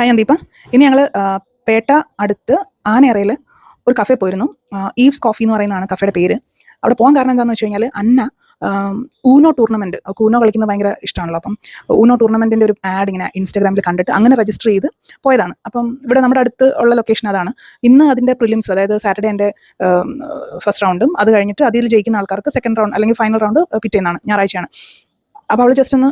Hi Deepa ഇന്ന് ഞങ്ങൾ പേട്ട അടുത്ത് ആനയറയിൽ ഒരു കഫേ പോയിരുന്നു. ഈവ്സ് കോഫി എന്ന് പറയുന്നതാണ് കഫേയുടെ പേര്. അവിടെ പോകാൻ കാരണം എന്താണെന്ന് വെച്ച് കഴിഞ്ഞാൽ അന്ന ഊനോ ടൂർണമെന്റ് ഊനോ കളിക്കുന്നത് ഭയങ്കര ഇഷ്ടമാണല്ലോ അപ്പം ഊനോ ടൂർണമെന്റിന്റെ ഒരു ആഡ് ഇങ്ങനെ ഇൻസ്റ്റാഗ്രാമിൽ കണ്ടിട്ട് അങ്ങനെ രജിസ്റ്റർ ചെയ്ത് പോയതാണ്. അപ്പം ഇവിടെ നമ്മുടെ അടുത്ത് ഉള്ള ലൊക്കേഷൻ അതാണ്. ഇന്ന് അതിന്റെ പ്രിലിംസ് അതായത് സാറ്റർഡേ എന്റെ ഫസ്റ്റ് റൗണ്ടും അത് കഴിഞ്ഞിട്ട് അതിൽ ജയിക്കുന്ന ആൾക്കാർക്ക് സെക്കൻഡ് റൗണ്ട് അല്ലെങ്കിൽ ഫൈനൽ റൗണ്ട് പിറ്റേന്നാണ് ഞായറാഴ്ചയാണ്. അപ്പോൾ അവൾ ജസ്റ്റ് ഒന്ന്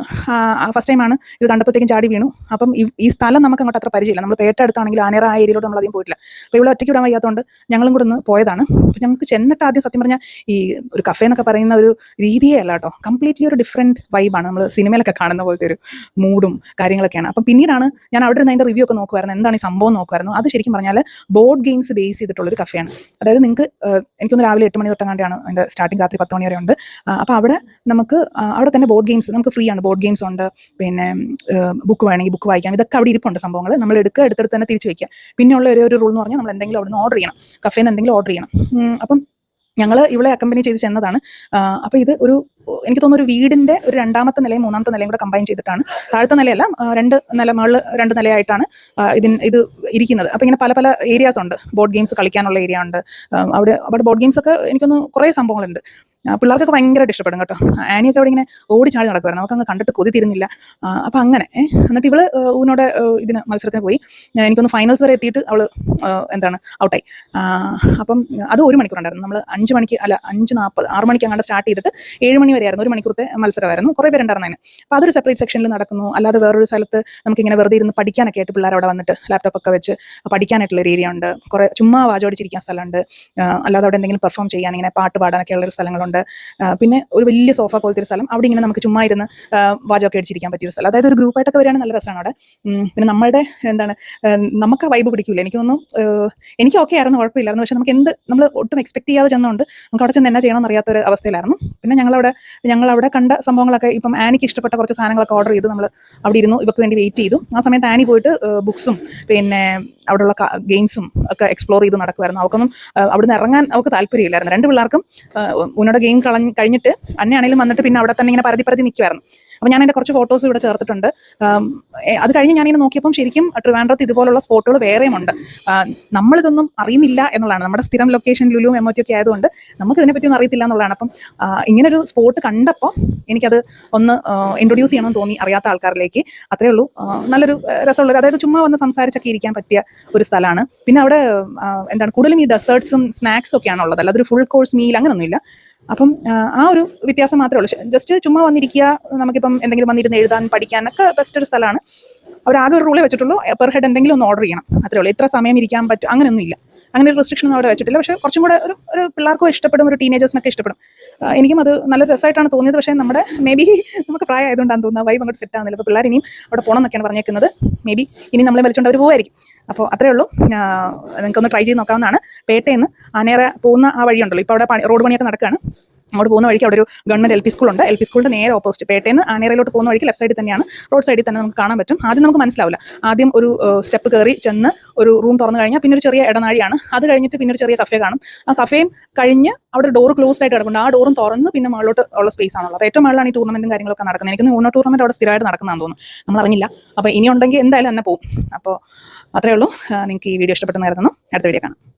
ഫസ്റ്റ് ടൈമാണ് ഇത് കണ്ടപ്പോഴത്തേക്കും ചാടി വീണു. അപ്പം ഈ- സ്ഥലം നമുക്ക് അങ്ങോട്ട് അത്ര പരിചയമില്ല. നമ്മൾ പേട്ട അടുത്താണെങ്കിൽ ആനേറ ആ ഏരിയയിലോട്ട് നമ്മൾ അധികം പോയിട്ടില്ല. അപ്പോൾ ഇവിടെ ഒറ്റയ്ക്ക് വിടാൻ വയ്യാത്തതുകൊണ്ട് ഞങ്ങളും കൂടെ ഒന്ന് പോയതാണ്. അപ്പോൾ ഞങ്ങൾക്ക് ചെന്നിട്ട് ആദ്യം സത്യം പറഞ്ഞാൽ ഈ ഒരു കഫേ എന്നൊക്കെ പറയുന്ന ഒരു രീതിയേ അല്ല കേട്ടോ. കംപ്ലീറ്റ്ലി ഒരു ഡിഫറെന്റ് വൈബാണ് നമ്മൾ സിനിമയിലൊക്കെ കാണുന്ന പോലത്തെ ഒരു മൂഡും കാര്യങ്ങളൊക്കെയാണ്. അപ്പം പിന്നീടാണ് ഞാൻ അവിടെ നിന്ന് അതിന്റെ റിവ്യൂ ഒക്കെ നോക്കുമായിരുന്നു എന്താണ് ഈ സംഭവം നോക്കുമായിരുന്നു അത് ശരിക്കും പറഞ്ഞാൽ ബോർഡ് ഗെയിംസ് ബേസ് ചെയ്തിട്ടുള്ള ഒരു കഫേയാണ് അതായത് നിങ്ങൾക്ക് എനിക്കൊന്ന് രാവിലെ എട്ട് മണി തൊട്ടങ്ങാണ്ടാണ് അതിന്റെ സ്റ്റാർട്ടിംഗ് രാത്രി പത്ത് മണി വരെ ഉണ്ട്. അപ്പോൾ അവിടെ നമുക്ക് അവിടെ തന്നെ ബോർഡ് ഗെയിംസ് നമുക്ക് ഫ്രീ ആണ്. ബോർഡ് ഗെയിംസ് ഉണ്ട്. പിന്നെ ബുക്ക് വേണമെങ്കിൽ ബുക്ക് വായിക്കാം. ഇതൊക്കെ അവിടെ ഇരിപ്പുണ്ട് സംഭവങ്ങൾ നമ്മൾ എടുക്കുക എടുത്തെടുത്ത് തന്നെ തിരിച്ചു വയ്ക്കുക പിന്നെയുള്ള ഉള്ള ഒരു റൂൾ എന്ന് പറഞ്ഞാൽ നമ്മൾ എന്തെങ്കിലും അവിടെ നിന്ന് ഓർഡർ ചെയ്യണം കഫേന്ന് എന്തെങ്കിലും ഓർഡർ ചെയ്യണം. അപ്പം ഞങ്ങൾ ഇവളെ അക്കമ്പനി ചെയ്ത് ചെന്നതാണ്. അപ്പോൾ ഇത് ഒരു എനിക്ക് തോന്നുന്നു ഒരു വീടിന്റെ ഒരു രണ്ടാമത്തെ നിലയും മൂന്നാമത്തെ നിലയും കൂടെ കമ്പൈൻ ചെയ്തിട്ടാണ്. താഴത്തെ നിലയല്ല രണ്ട് നില മുകളിൽ രണ്ട് നിലയായിട്ടാണ് ഇതിൻ ഇത് ഇരിക്കുന്നത്. അപ്പോൾ ഇങ്ങനെ പല പല ഏരിയാസ് ഉണ്ട്. ബോർഡ് ഗെയിംസ് കളിക്കാനുള്ള ഏരിയ ഉണ്ട്. അവിടെ അവിടെ ബോർഡ് ഗെയിംസ് ഒക്കെ എനിക്കൊന്ന് കുറേ സംഭവങ്ങളുണ്ട്. പിള്ളേർക്കൊക്കെ ഭയങ്കരമായിട്ട് ഇഷ്ടപ്പെടും കേട്ടോ. ആനിയൊക്കെ അവിടെ ഇങ്ങനെ ഓടി ചാടി നടക്കുമായിരുന്നു നമുക്ക് അങ്ങ് കണ്ടിട്ട് കൊതി തിരുന്നില്ല. അപ്പം അങ്ങനെ എന്നിട്ട് ഇവൾ ഊനോടെ ഇതിന് മത്സരത്തിന് പോയി. എനിക്കൊന്ന് ഫൈനൽസ് വരെ എത്തിയിട്ട് അവൾ ആ, എന്താണ് ഔട്ടായി അപ്പം അത് ഒരു മണിക്കൂറുണ്ടായിരുന്നു. നമ്മൾ അഞ്ച് മണിക്ക് അല്ല അഞ്ച് നാൽപ്പത് ആറ് മണിക്ക് അങ്ങോട്ട് സ്റ്റാർട്ട് ചെയ്തിട്ട് ഏഴ് മണി വരെയായിരുന്നു. ഒരു മണിക്കൂറത്തെ മത്സരമായിരുന്നു. കുറേ പേരുണ്ടായിരുന്നു അതിന് അപ്പോൾ അതൊരു സെപ്പറേറ്റ് സെക്ഷനിൽ നടക്കുന്നു. അല്ലാതെ വേറൊരു സ്ഥലത്ത് നമുക്കിങ്ങനെ വെറുതെ ഇരുന്ന് പഠിക്കാനൊക്കെ ആയിട്ട് പിള്ളേർ അവിടെ വന്നിട്ട് ലാപ്ടോപ്പ് ഒക്കെ വെച്ച് പഠിക്കാനായിട്ടുള്ള ഒരു ഏരിയ ഉണ്ട്. കുറേ ചുമ്മാ വാചോടിച്ചിരിക്കാൻ സ്ഥലമുണ്ട്. അല്ലാതെ അവിടെ എന്തെങ്കിലും പെർഫോം ചെയ്യാൻ ഇങ്ങനെ പാട്ട് പാടാനൊക്കെ ഉള്ള ഒരു സ്ഥലങ്ങളുണ്ട്. ആ, പിന്നെ ഒരു വലിയ സോഫ പോലത്തെ ഒരു സ്ഥലം. അവിടെ ഇങ്ങനെ നമുക്ക് ചുമ്മാ ഇരുന്ന് വാചമൊക്കെ അടിച്ചിരിക്കാൻ പറ്റിയ ഒരു സ്ഥലം. അതായത് ഒരു ഗ്രൂപ്പായിട്ടൊക്കെ വരികയാണെങ്കിൽ നല്ല രസമാണ് അവിടെ. പിന്നെ നമ്മളുടെ എന്താണ് നമുക്ക് ആ വൈബ് പിടിക്കില്ല എനിക്ക് തോന്നുന്നു എനിക്ക് ഓക്കെ ആയിരുന്നു കുഴപ്പമില്ലായിരുന്നു. പക്ഷെ നമുക്ക് എന്ത് നമ്മൾ ഒട്ടും എക്സ്പെക്ട് ചെയ്യാതെ ചെന്നുകൊണ്ട് നമുക്ക് അവിടെ ചെന്ന് എന്നാ ചെയ്യണമെന്ന് അറിയാത്ത ഒരു അവസ്ഥയിലായിരുന്നു. പിന്നെ ഞങ്ങളവിടെ ഞങ്ങൾ അവിടെ കണ്ട സംഭവങ്ങളൊക്കെ ഇപ്പം ആനിക്ക് ഇഷ്ടപ്പെട്ട കുറച്ച് സാധനങ്ങളൊക്കെ ഓർഡർ ചെയ്ത് നമ്മൾ അവിടെ ഇരുന്നു. ഇവർക്ക് വേണ്ടി വെയിറ്റ് ചെയ്തു. ആ സമയത്ത് ആനി പോയിട്ട് ബുക്സും പിന്നെ അവിടെയുള്ള ഗെയിംസും ഒക്കെ എക്സ്പ്ലോർ ചെയ്ത് നടക്കുമായിരുന്നു അവൾക്കൊന്നും അവിടെ അവിടുന്ന് ഇറങ്ങാൻ അവൾക്ക് താല്പര്യമില്ലായിരുന്നു. രണ്ട് പിള്ളേർക്കും ഉന്നോട് ഗെയിം കളഞ്ഞ് കഴിഞ്ഞിട്ട് അന്നെയാണെങ്കിലും വന്നിട്ട് പിന്നെ അവിടെ തന്നെ ഇങ്ങനെ പരതി പരതി നിൽക്കുമായിരുന്നു അപ്പോൾ ഞാൻ എന്റെ കുറച്ച് ഫോട്ടോസ് ഇവിടെ ചേർത്തിട്ടുണ്ട്. അത് കഴിഞ്ഞ് ഞാൻ ഞാനിങ്ങനെ നോക്കിയപ്പോൾ ശരിക്കും ട്രിവാൻഡ്രത്ത് ഇതുപോലുള്ള സ്പോട്ടുകൾ വേറെയും ഉണ്ട്. ആ, നമ്മളിതൊന്നും അറിയുന്നില്ല എന്നുള്ളതാണ്. നമ്മുടെ സ്ഥിരം ലൊക്കേഷൻ ലുലു മെമ്മോറ്റി ഒക്കെ ആയതുകൊണ്ട് നമുക്ക് ഇതിനെപ്പറ്റി ഒന്നും അറിയത്തില്ല എന്നുള്ളതാണ്. അപ്പം ഇങ്ങനൊരു സ്പോട്ട് കണ്ടപ്പോൾ എനിക്കത് ഒന്ന് ഇൻട്രൊഡ്യൂസ് ചെയ്യണമെന്ന് തോന്നി അറിയാത്ത ആൾക്കാരിലേക്ക്. അത്രേ ഉള്ളൂ. നല്ലൊരു രസമുള്ള അതായത് ചുമ്മാ വന്ന് സംസാരിച്ചൊക്കെ ഇരിക്കാൻ പറ്റിയ ഒരു സ്ഥലമാണ്. പിന്നെ അവിടെ എന്താണ് കൂടുതലും ഈ ഡെസേർട്സും സ്നാക്സും ഒക്കെയാണ് ഉള്ളത് അല്ലാതെ ഒരു ഫുൾ കോഴ്സ് മീൽ അങ്ങനെയൊന്നുമില്ല അപ്പം ആ, ഒരു വ്യത്യാസം മാത്രമേ ഉള്ളൂ. ജസ്റ്റ് ചുമ്മാ വന്നിരിക്കുക നമുക്കിപ്പം എന്തെങ്കിലും വന്നിരുന്ന് എഴുതാൻ പഠിക്കാനൊക്കെ ബെസ്റ്റ് ഒരു സ്ഥലമാണ്. അവർ ആകെ ഒരു റൂളേ വെച്ചിട്ടുള്ളൂ പെർ ഹെഡ് എന്തെങ്കിലും ഒന്ന് ഓർഡർ ചെയ്യണം. അത്രേ ഉള്ളൂ. ഇത്ര സമയം ഇരിക്കാൻ പറ്റും അങ്ങനെയൊന്നും ഇല്ല അങ്ങനെ ഒരു റെസ്ട്രിക്ഷൻ ഒന്നും അവിടെ വെച്ചിട്ടില്ല. പക്ഷേ കുറച്ചും കൂടെ ഒരു ഒരു പിള്ളേർക്കും ഇഷ്ടപ്പെടും ഒരു ടീനേജേഴ്സിനൊക്കെ ഇഷ്ടപ്പെടും. എനിക്കും അത് നല്ല രസമായിട്ടാണ് തോന്നിയത്. പക്ഷേ നമ്മുടെ മേ ബി നമുക്ക് പ്രായമായതുകൊണ്ടാണ് തോന്നുന്നത്. വൈബ് അങ്ങോട്ട് സെറ്റ് ആവുന്നില്ല. അപ്പോൾ പിള്ളേർ ഇനിയും അവിടെ പോകണം എന്നൊക്കെയാണ് പറഞ്ഞേക്കുന്നത്. മേ ബി ഇനി നമ്മളെ വിളിച്ചുകൊണ്ട് അവർ പോകുമായിരിക്കും അപ്പോൾ അത്രേ ഉള്ളൂ. നിങ്ങൾക്കൊന്ന് ട്രൈ ചെയ്ത് നോക്കാവുന്നതാണ്. പേട്ടയിൽ നിന്ന് ആനേറെ പോകുന്ന ആ വഴിയുണ്ടല്ലോ. ഇപ്പോൾ അവിടെ റോഡ് പണിയൊക്കെ നടക്കുകയാണ് അങ്ങോട്ട് പോകുന്ന വഴിക്ക് അവിടെ ഒരു ഗവൺമെന്റ് എൽ പി സ്കൂളുണ്ട് എൽ പി സ്കൂളിന്റെ നേരെ ഓപ്പോസിറ്റ് പേട്ടയിൽ നിന്ന് ആനേറയിലോട്ട് പോകുന്ന വഴിക്ക് ലെഫ്റ്റ് സൈഡിൽ തന്നെയാണ്. റോഡ് സൈഡിൽ തന്നെ നമുക്ക് കാണാൻ പറ്റും. ആദ്യം നമുക്ക് മനസ്സിലാവില്ല. ആദ്യം ഒരു സ്റ്റെപ്പ് കയറി ചെന്ന് ഒരു റൂം തുറന്നു കഴിഞ്ഞാൽ പിന്നെ ഒരു ചെറിയ ഇടനാഴിയാണ്. അത് കഴിഞ്ഞിട്ട് പിന്നെ ഒരു ചെറിയ കഫേ കാണും. ആ കഫേയും കഴിഞ്ഞ് അവിടെ ഡോർ ക്ലോസ്ഡ് ആയിട്ട് കിടക്കുന്നുണ്ട് ആ ഡോറും തുറന്ന് പിന്നെ മുകളിലോട്ട് ഉള്ള സ്പേസ് ആണുള്ളത്. ഏറ്റവും മുകളിലാണ് ഈ ടൂർണമെന്റും കാര്യങ്ങളൊക്കെ നടക്കുന്നത്. എനിക്ക് ഊണോ ടൂർണമെന്റ് അവിടെ സ്ഥിരമായിട്ട് നടക്കുന്നതാണെന്ന് തോന്നുന്നു. നമ്മൾ അറിഞ്ഞില്ല. അപ്പോൾ ഇനി ഉണ്ടെങ്കിൽ എന്തായാലും തന്നെ പോകും അപ്പോൾ അത്രേ ഉള്ളൂ. നിങ്ങൾക്ക് ഈ വീഡിയോ ഇഷ്ടപ്പെട്ടെന്ന് കരുതുന്നു. അടുത്ത വീഡിയോ കാണാം.